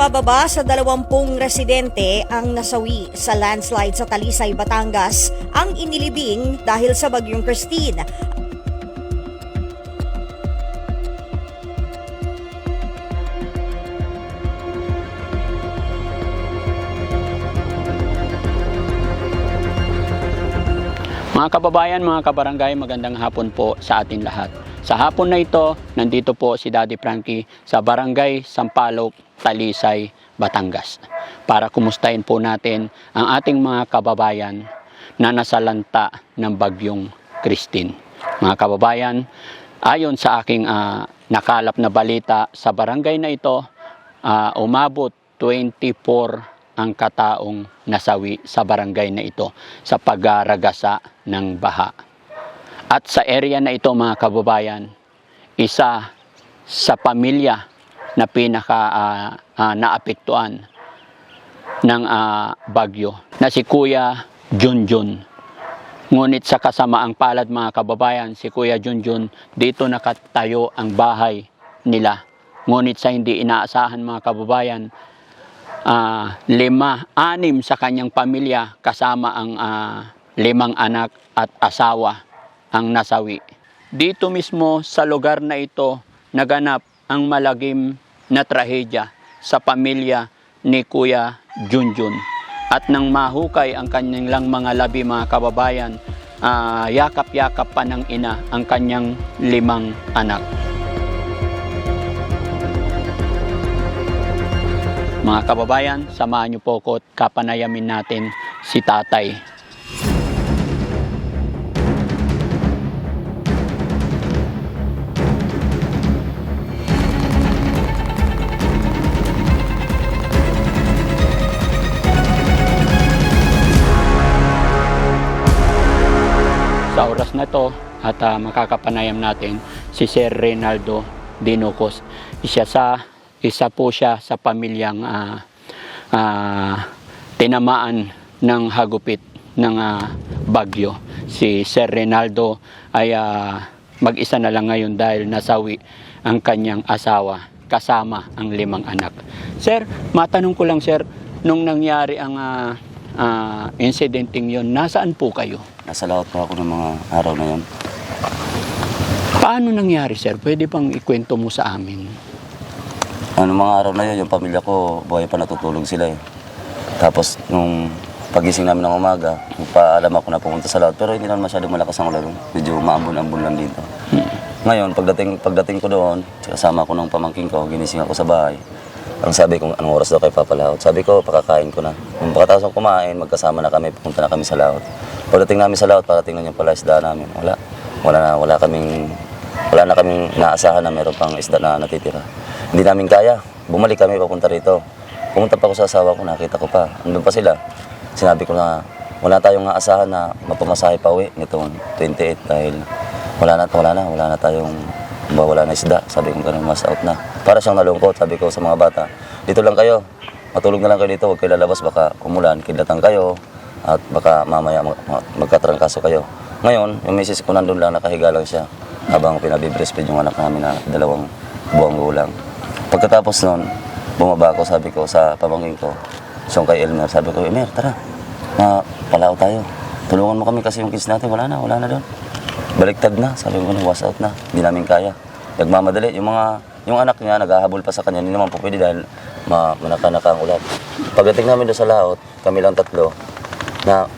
Nabababa sa dalawampung residente ang nasawi sa landslide sa Talisay, Batangas ang inilibing dahil sa bagyong Christine. Mga kababayan, mga kabarangay, magandang hapon po sa atin lahat. Sa hapon na ito, nandito po si Daddy Frankie sa Barangay Sampaloc, Talisay, Batangas. Para kumustahin po natin ang ating mga kababayan na nasalanta ng bagyong Christine. Mga kababayan, ayon sa aking ah, nakalap na balita sa barangay na ito, ah, umabot 24 ang kataong nasawi sa barangay na ito sa pagaragasa ng baha. At sa area na ito mga kababayan, isa sa pamilya na pinaka ah, ah, naapektuhan ng ah, bagyo na si Kuya Junjun. Ngunit sa kasamaang palad mga kababayan, si Kuya Junjun, dito nakatayo ang bahay nila. Ngunit sa hindi inaasahan mga kababayan, ah, lima, anim sa kanyang pamilya kasama ang ah, limang anak at asawa ang nasawi. Dito mismo sa lugar na ito naganap ang malagim na trahedya sa pamilya ni Kuya Junjun. At nang mahukay ang kanyang mga labi mga kababayan, ah, yakap-yakap pa ng ina ang kanyang limang anak. Mga kababayan, samahan niyo po ko at kapanayamin natin si tatay. Oras na to at ah, makakapanayam natin si Sir Reynaldo Dinocos. Isa sa isa po siya sa pamilyang ah, ah, tinamaan ng hagupit ng ah, bagyo. Si Sir Reynaldo ay ah, mag-isa na lang ngayon dahil nasawi ang kanyang asawa kasama ang limang anak. Sir, matanong ko lang sir, nung nangyari ang ah, ah, incidenting yon, nasaan po kayo? Nasa laot po ako ng mga araw na yun. Paano nangyari, sir? Pwede bang ikwento mo sa amin? Ano mga araw na yun, yung pamilya ko, buhay pa natutulog sila eh. Tapos nung pagising namin ng umaga, paalam ako na pumunta sa laot. Pero hindi naman masyadong malakas ang ulan. Medyo maambon-ambon lang dito. Ngayon, pagdating, pagdating ko doon, kasama ko ng pamangking ko, ginising ako sa bahay. Ang sabi ko, anong oras daw kayo papalaot? Sabi ko, pakakain ko na. Nung pagkatapos ko kumain, magkasama na kami, pupunta na kami sa laot. Pagdating namin sa laot, para tingnan niyo pala isda namin. Wala. Wala na, wala kaming, wala na kaming naasahan na meron pang isda na natitira. Hindi namin kaya. Bumalik kami papunta rito. Pumunta pa ako sa asawa ko, nakita ko pa. Andun pa sila. Sinabi ko na, wala tayong aasahan na mapamasahe pa uwi nitong 28 dahil wala na, wala na, wala na tayong ba wala na isda. Sabi ko ganun, mas out na. Para siyang nalungkot, sabi ko sa mga bata, dito lang kayo. Matulog na lang kayo dito, huwag kayo lalabas, baka umulan, kidlatan kayo, at baka mamaya mag, mag- magkatrangkaso kayo. Ngayon, yung misis ko nandun lang, nakahiga lang siya, habang pinabibreastfeed yung anak namin na dalawang buwang gulang. Pagkatapos nun, bumaba ako, sabi ko sa pamangkin ko, siyang kay Elmer, sabi ko, Elmer, tara, mapalao tayo. Tulungan mo kami kasi yung kids natin, wala na, wala na doon. Baliktad na, sabi ko, was out na, hindi namin kaya. Nagmamadali, yung mga, yung anak niya, naghahabol pa sa kanya, hindi naman po pwede dahil ma, manaka-naka ang ulan. Pagdating namin doon sa laot, kami lang tatlo, na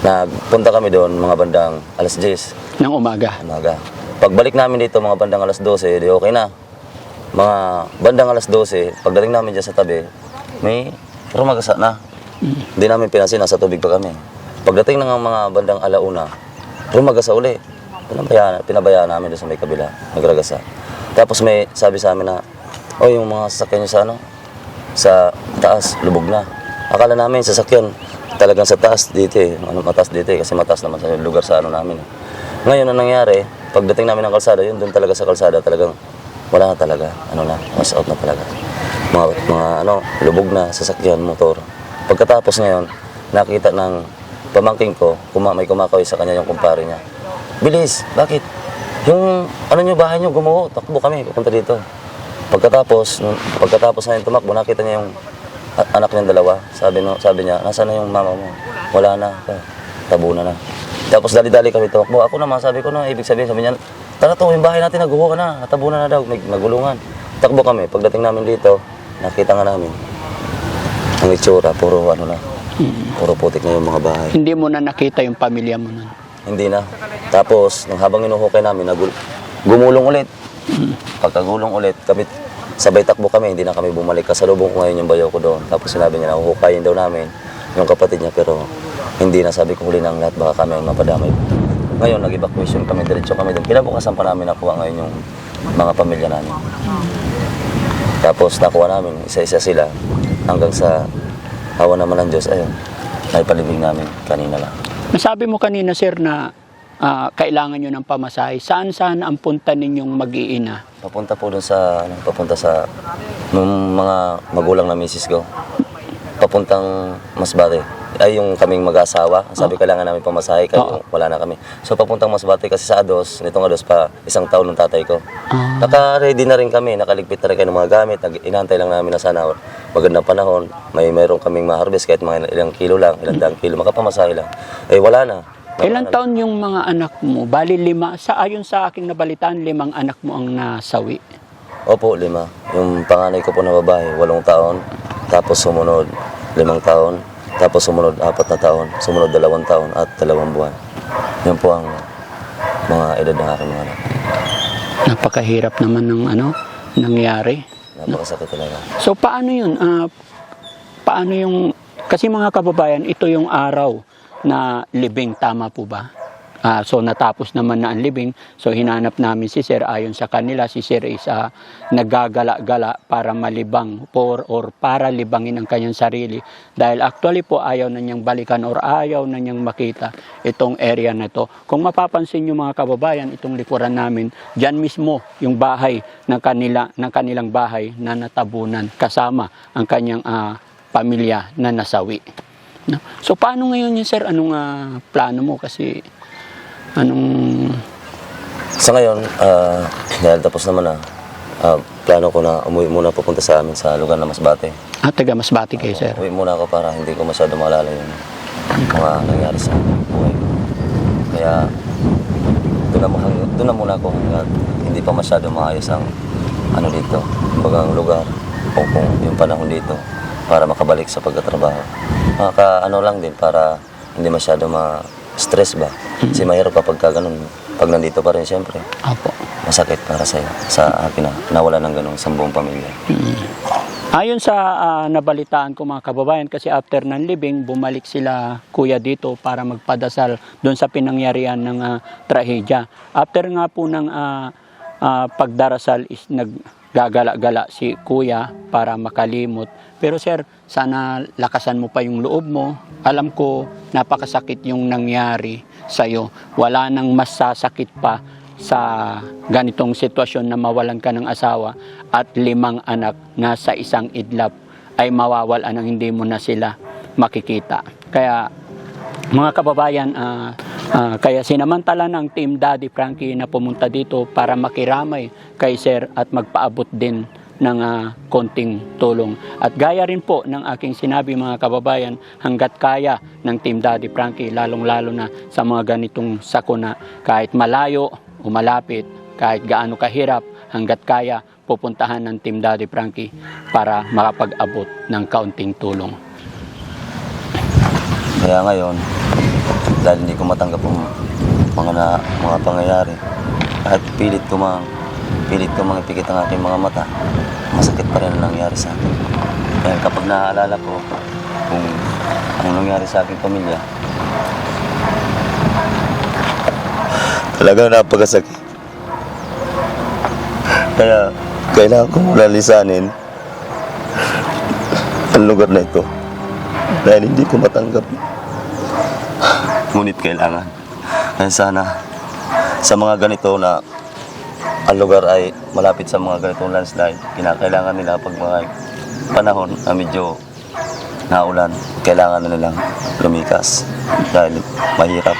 nagpunta kami doon mga bandang alas 10 Ng umaga. umaga. Pagbalik namin dito mga bandang alas 12, di okay na. Mga bandang alas 12, pagdating namin dyan sa tabi, may rumagasa na. Hindi namin pinansin, nasa tubig pa kami. Pagdating ng mga bandang alauna, rumagasa uli. Pinabayaan, pinabayaan namin doon sa may kabila, nagragasa. Tapos may sabi sa amin na, oh yung mga sasakyan niyo sa ano, sa taas, lubog na. Akala namin sasakyan talagang sa taas dito eh, ano, mataas dito eh, kasi mataas naman sa lugar sa ano namin. eh. Ngayon ang nangyari, pagdating namin ng kalsada, yun doon talaga sa kalsada, talagang wala na talaga, ano na, was out na talaga. Mga, mga ano, lubog na, sasakyan, motor. Pagkatapos ngayon, nakita ng pamangking ko, kuma, may kumakaway sa kanya yung kumpare niya. Bilis, bakit? Yung ano nyo, bahay nyo, gumuho, takbo kami, pupunta dito. Pagkatapos, nung, pagkatapos na yung tumakbo, nakita niya yung anak niyang dalawa. Sabi, no, sabi niya, nasaan na yung mama mo? Wala na. Tabunan na. Tapos dali-dali kami tumakbo. Ako naman, sabi ko na, ibig sabihin, sabi niya, tara to, yung bahay natin, naguho ka na. Natabunan na daw, may nagulungan. Takbo kami. Pagdating namin dito, nakita nga namin. Ang itsura, puro ano na. Puro putik na yung mga bahay. Hindi mo na nakita yung pamilya mo nun. Hindi na. Tapos, nung habang inuhukay namin, nagul gumulong ulit. Pagkagulong ulit, kami, sabay takbo kami, hindi na kami bumalik. Kasalubong ko ngayon yung bayaw ko doon. Tapos sinabi niya na uhukayin daw namin yung kapatid niya, pero hindi na sabi ko huli ng lahat, baka kami ang mapadamay. Ngayon, nag-evacuation kami, diretso kami doon. Kinabukasan pa namin nakuha ngayon yung mga pamilya namin. Tapos nakuha namin, isa-isa sila, hanggang sa hawa naman ng Diyos, ayun, naipalibing namin kanina lang. Nasabi mo kanina, sir, na ah, kailangan nyo ng pamasahe. Saan-saan ang punta ninyong mag-iina? Papunta po dun sa, ano, papunta sa, nung mga magulang na misis ko. Papuntang Masbate. Ay, yung kaming mag-asawa. Sabi, kailangan namin pamasahe, kayo, wala na kami. So, papuntang Masbate kasi sa Ados, nitong Ados pa, isang taon ng tatay ko. Ah. Naka-ready na rin kami, nakaligpit na rin kayo ng mga gamit. Inantay lang namin na sana magandang panahon. May mayroon kaming ma-harvest kahit mga ilang kilo lang, ilang daang kilo, makapamasahe lang. Eh, wala na. Ilan taon yung mga anak mo? Bali lima. Sa ayon sa aking nabalitaan, limang anak mo ang nasawi. Opo, lima. Yung panganay ko po na babae, walong taon. Tapos sumunod, limang taon. Tapos sumunod, apat na taon. Sumunod, dalawang taon at dalawang buwan. Yan po ang mga edad ng aking mga anak. Napakahirap naman ng ano nangyari. Napakasakit talaga. So paano yun? Ah, paano yung kasi mga kababayan, ito yung araw na libing tama po ba? Ah, so natapos naman na ang libing. So hinanap namin si Sir ayon sa kanila si Sir is ah, naggagala-gala para malibang for or para libangin ang kanyang sarili dahil actually po ayaw na niyang balikan or ayaw na niyang makita itong area na to. Kung mapapansin niyo mga kababayan, itong likuran namin, diyan mismo yung bahay ng kanila ng kanilang bahay na natabunan kasama ang kanyang ah, pamilya na nasawi. No? So paano ngayon yun sir? Anong ah, plano mo kasi anong Sa ngayon, ah, dahil tapos naman na, ah, plano ko na umuwi muna pupunta sa amin sa lugar na Masbate. ah, taga Masbati kayo sir? Uwi muna ako para hindi ko masyado maalala yung mga nangyari sa buhay ko. Kaya doon na, doon na muna ako hanggat hindi pa masyado maayos ang ano dito, bagang lugar o kung yung panahon dito para makabalik sa pagtatrabaho. Maka ano lang din para hindi masyado ma-stress ba. Kasi mahirap kapag ka ganun. Pag nandito pa rin siyempre, Opo. masakit para sa'yo. Sa akin na, nawala ng ganun sa buong pamilya. Ayon sa ah, nabalitaan ko mga kababayan, kasi after ng libing, bumalik sila kuya dito para magpadasal doon sa pinangyarihan ng ah, trahedya. After nga po ng ah, ah, pagdarasal is naggagala-gala si kuya para makalimot. Pero sir, sana lakasan mo pa yung loob mo. Alam ko, napakasakit yung nangyari sa'yo. Wala nang mas sasakit pa sa ganitong sitwasyon na mawalan ka ng asawa at limang anak na sa isang idlap ay mawawalan ng hindi mo na sila makikita. Kaya mga kababayan, ah, ah, kaya sinamantala ng Team Daddy Frankie na pumunta dito para makiramay kay Sir at magpaabot din ng ah, konting tulong. At gaya rin po ng aking sinabi mga kababayan, hanggat kaya ng Team Daddy Frankie, lalong-lalo na sa mga ganitong sakuna, kahit malayo o malapit, kahit gaano kahirap, hanggat kaya, pupuntahan ng Team Daddy Frankie para makapag-abot ng kaunting tulong. Kaya ngayon, dahil hindi ko matanggap ang mga na, mga pangyayari, kahit pilit ko mang pilit ko mang ipikit ang aking mga mata, masakit pa rin ang nangyari sa akin. Kaya kapag naaalala ko kung anong nangyari sa aking pamilya, talagang napakasakit. Kaya kailangan ko muna lisanin ang lugar na ito dahil hindi ko matanggap. Ngunit kailangan. Kaya sana sa mga ganito na ang lugar ay malapit sa mga ganitong landslide, kinakailangan nila pag mga panahon na medyo naulan, kailangan na nilang lumikas dahil mahirap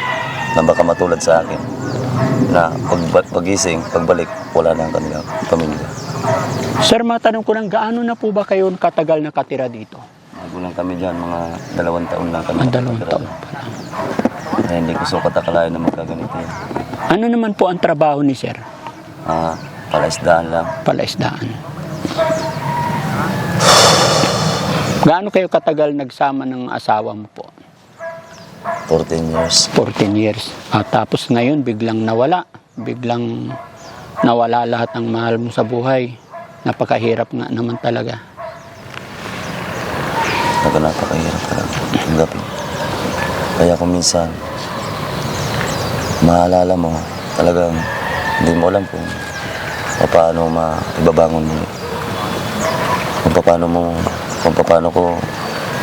na baka matulad sa akin na pag pagising, pagbalik, wala na ang kanilang pamilya. Sir, matanong ko lang, gaano na po ba kayo katagal nakatira dito? Bago lang kami dyan, mga dalawang taon lang kami. Ang dalawang nakatira. taon pa lang. Kaya hindi ko sukat akalain na magkaganito yan. Ano naman po ang trabaho ni Sir? Ah, palaisdaan lang. Palaisdaan. Gaano kayo katagal nagsama ng asawa mo po? 14 years. 14 years. At tapos ngayon, biglang nawala. Biglang nawala lahat ng mahal mo sa buhay. Napakahirap nga naman talaga. Napakahirap talaga. Tanggapin. Kaya kung minsan, maalala mo, talagang hindi mo alam kung paano maibabangon mo. Kung paano mo, kung paano ko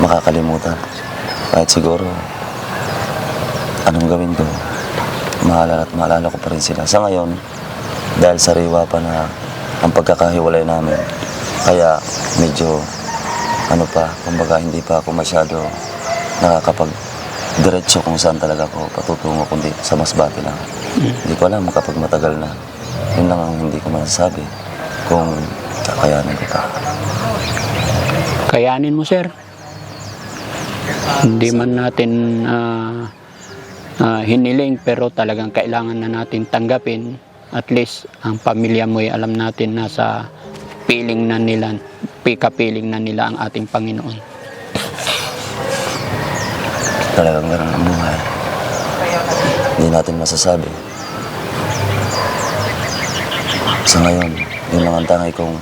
makakalimutan. Kahit siguro, anong gawin ko, maalala at maalala ko pa rin sila. Sa ngayon, dahil sa riwa pa na ang pagkakahiwalay namin, kaya medyo ano pa, kumbaga hindi pa ako masyado nakakapag diretso kung saan talaga ako patutungo kundi sa masbate lang. Hindi ko alam kapag matagal na. Yun lang ang hindi ko masasabi kung kakayanin ko pa. Kayanin mo, Sir. Hindi man natin ah, ah, hiniling pero talagang kailangan na natin tanggapin. At least ang pamilya mo ay alam natin nasa piling na nila, pika-piling na nila ang ating Panginoon. Talagang ganun ang buhay. Hindi natin masasabi. Sa ngayon, yun lang ang tangay kong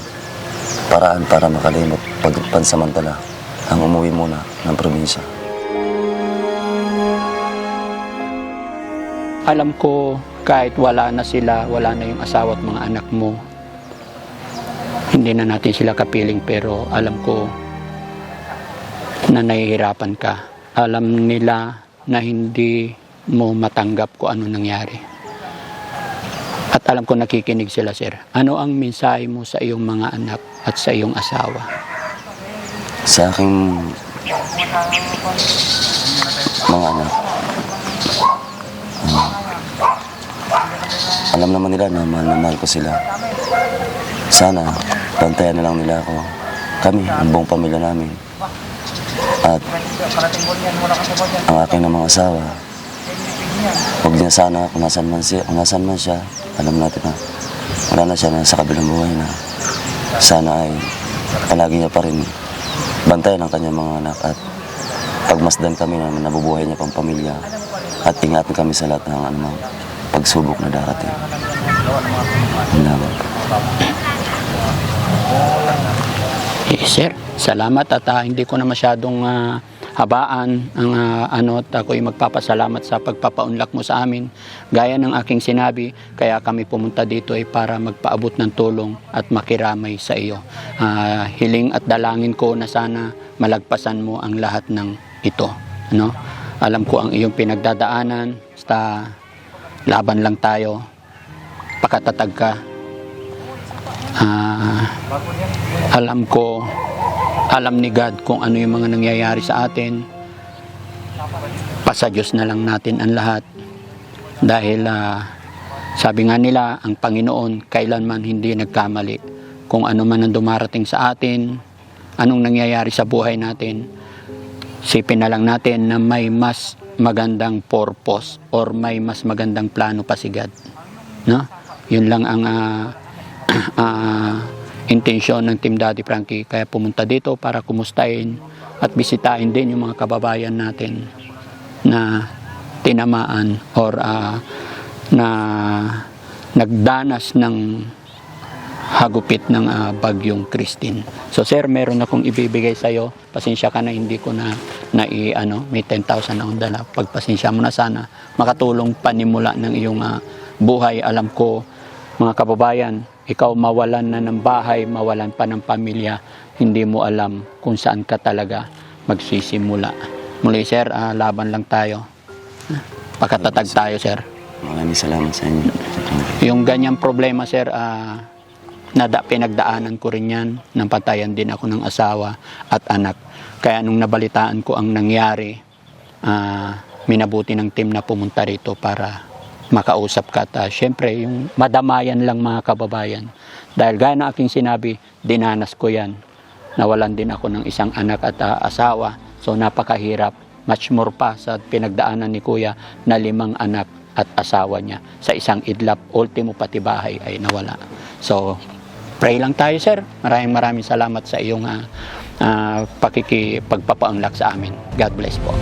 paraan para makalimot pag pansamantala ang umuwi muna ng probinsya. Alam ko kahit wala na sila, wala na yung asawa at mga anak mo, hindi na natin sila kapiling pero alam ko na nahihirapan ka. Alam nila na hindi mo matanggap kung ano nangyari. At alam ko nakikinig sila, sir. Ano ang mensahe mo sa iyong mga anak at sa iyong asawa? Sa aking mga anak, um, alam naman nila na mahal na mahal ko sila. Sana, bantayan na lang nila ako. Kami, ang buong pamilya namin. At ang aking namang asawa, huwag niya sana kung nasan man siya, kung nasan man siya, alam natin na wala na siya na sa kabilang buhay na sana ay palagi niya pa rin bantayan ang kanyang mga anak at pagmasdan kami na nabubuhay niya pang pamilya at ingatan kami sa lahat ng anumang pagsubok na darating. Lamang po. Eh, sir, salamat at ah, hindi ko na masyadong ah, habaan ang ah, ano at ako'y magpapasalamat sa pagpapaunlak mo sa amin. Gaya ng aking sinabi, kaya kami pumunta dito ay para magpaabot ng tulong at makiramay sa iyo. Ah, hiling at dalangin ko na sana malagpasan mo ang lahat ng ito. Ano? Alam ko ang iyong pinagdadaanan, basta laban lang tayo, pakatatag ka, Ah, alam ko, alam ni God kung ano yung mga nangyayari sa atin. Pasa Diyos na lang natin ang lahat. Dahil ah, sabi nga nila, ang Panginoon kailanman hindi nagkamali. Kung ano man ang dumarating sa atin, anong nangyayari sa buhay natin, sipin na lang natin na may mas magandang purpose or may mas magandang plano pa si God. No? Yun lang ang ah, ah, intensyon ng Team Daddy Frankie. Kaya pumunta dito para kumustahin at bisitahin din yung mga kababayan natin na tinamaan or ah, na nagdanas ng hagupit ng ah, bagyong Christine. So sir, meron akong ibibigay sa iyo. Pasensya ka na hindi ko na na i, ano, may 10,000 na akong dala. Pagpasensya mo na sana makatulong panimula ng iyong ah, buhay. Alam ko mga kababayan, ikaw mawalan na ng bahay, mawalan pa ng pamilya, hindi mo alam kung saan ka talaga magsisimula. Muli sir, ah, laban lang tayo. Pakatatag tayo sir. Maraming salamat sa inyo. Yung ganyang problema, sir, ah, nada, pinagdaanan ko rin yan. Napatayan din ako ng asawa at anak. Kaya nung nabalitaan ko ang nangyari, ah, minabuti ng team na pumunta rito para makausap ka at ah, syempre yung madamayan lang mga kababayan. Dahil gaya ng aking sinabi, dinanas ko yan. Nawalan din ako ng isang anak at ah, asawa. So napakahirap. Much more pa sa pinagdaanan ni kuya na limang anak at asawa niya sa isang idlap. Ultimo pati bahay ay nawala. So pray lang tayo sir. Maraming maraming salamat sa iyong uh, pakikipagpapaunlak sa amin. God bless po.